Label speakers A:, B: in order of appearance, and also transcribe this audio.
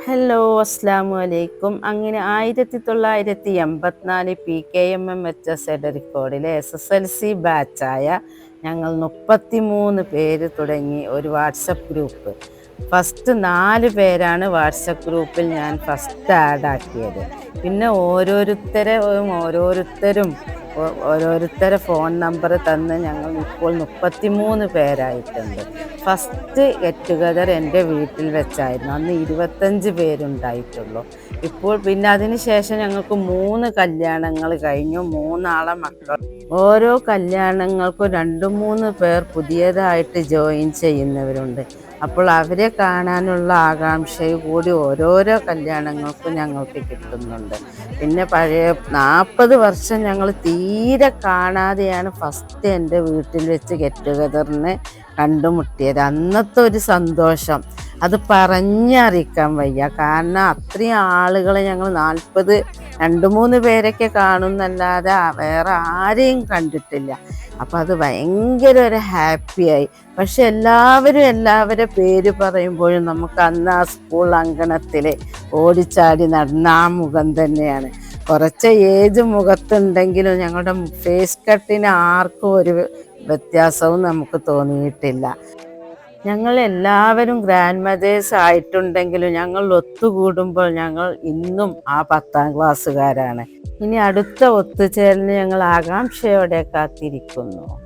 A: Hello അസ്സാമു അലൈക്കും അങ്ങനെ ആയിരത്തി തൊള്ളായിരത്തി എൺപത്തിനാല് P K M M H S എഡറിക്കോഡിലെ S S L C ബാച്ചായ ഞങ്ങൾ മുപ്പത്തി മൂന്ന് പേര് തുടങ്ങി ഒരു വാട്സപ്പ് ഗ്രൂപ്പ് ഫസ്റ്റ് നാല് പേരാണ് വാട്സപ്പ് ഗ്രൂപ്പിൽ ഞാൻ ഫസ്റ്റ് ആഡ് ആക്കിയത്. പിന്നെ ഓരോരുത്തരും ഓരോരുത്തരും ഓരോരുത്തരെ ഫോൺ നമ്പർ തന്ന് ഞങ്ങൾ ഇപ്പോൾ മുപ്പത്തിമൂന്ന് പേരായിട്ടുണ്ട്. ഫസ്റ്റ് ഗെറ്റ് ടുഗദർ എന്റെ വീട്ടിൽ വെച്ചായിരുന്നു. അന്ന് ഇരുപത്തഞ്ച് പേരുണ്ടായിട്ടുള്ളൂ. ഇപ്പോൾ പിന്നെ അതിന് ശേഷം ഞങ്ങൾക്ക് മൂന്ന് കല്യാണങ്ങൾ കഴിഞ്ഞു. മൂന്നാളെ മക്കൾ. ഓരോ കല്യാണങ്ങൾക്കും രണ്ട് മൂന്ന് പേർ പുതിയതായിട്ട് ജോയിൻ ചെയ്യുന്നവരുണ്ട്. അപ്പോൾ അവരെ കാണാനുള്ള ആകാംക്ഷയും കൂടി ഓരോരോ കല്യാണങ്ങൾക്കും ഞങ്ങൾക്ക് കിട്ടുന്നുണ്ട്. പിന്നെ പഴയ നാൽപ്പത് വർഷം ഞങ്ങൾ തീരെ കാണാതെയാണ് ഫസ്റ്റ് എന്റെ വീട്ടിൽ വെച്ച് ഗെറ്റ് ടുഗദറിനെ കണ്ടുമുട്ടിയത്. അന്നത്തെ ഒരു സന്തോഷം. അത് പറഞ്ഞറിയിക്കാൻ വയ്യ. കാരണം അത്രയും ആളുകളെ ഞങ്ങൾ നാൽപ്പത് രണ്ട് മൂന്ന് പേരൊക്കെ കാണുന്നല്ലാതെ വേറെ ആരെയും കണ്ടിട്ടില്ല. അപ്പം അത് ഭയങ്കര ഒരു ഹാപ്പിയായി പക്ഷെ എല്ലാവരും എല്ലാവരുടെ പേര് പറയുമ്പോഴും നമുക്ക് അന്ന് ആ സ്കൂൾ അങ്കണത്തിൽ ഓടിച്ചാടി നടന്ന ആ മുഖം തന്നെയാണ്. കുറച്ച് ഏത് മുഖത്തുണ്ടെങ്കിലും ഞങ്ങളുടെ ഫേസ് കട്ടിന് ആർക്കും ഒരു വ്യത്യാസവും നമുക്ക് തോന്നിയിട്ടില്ല. ഞങ്ങൾ എല്ലാവരും ഗ്രാൻഡ് മദേഴ്സ് ആയിട്ടുണ്ടെങ്കിലും ഞങ്ങൾ ഒത്തുകൂടുമ്പോൾ ഞങ്ങൾ ഇന്നും ആ പത്താം ക്ലാസ്സുകാരാണ് ഇനി അടുത്ത ഒത്തുചേരലിന് ഞങ്ങൾ ആകാംക്ഷയോടെ കാത്തിരിക്കുന്നു.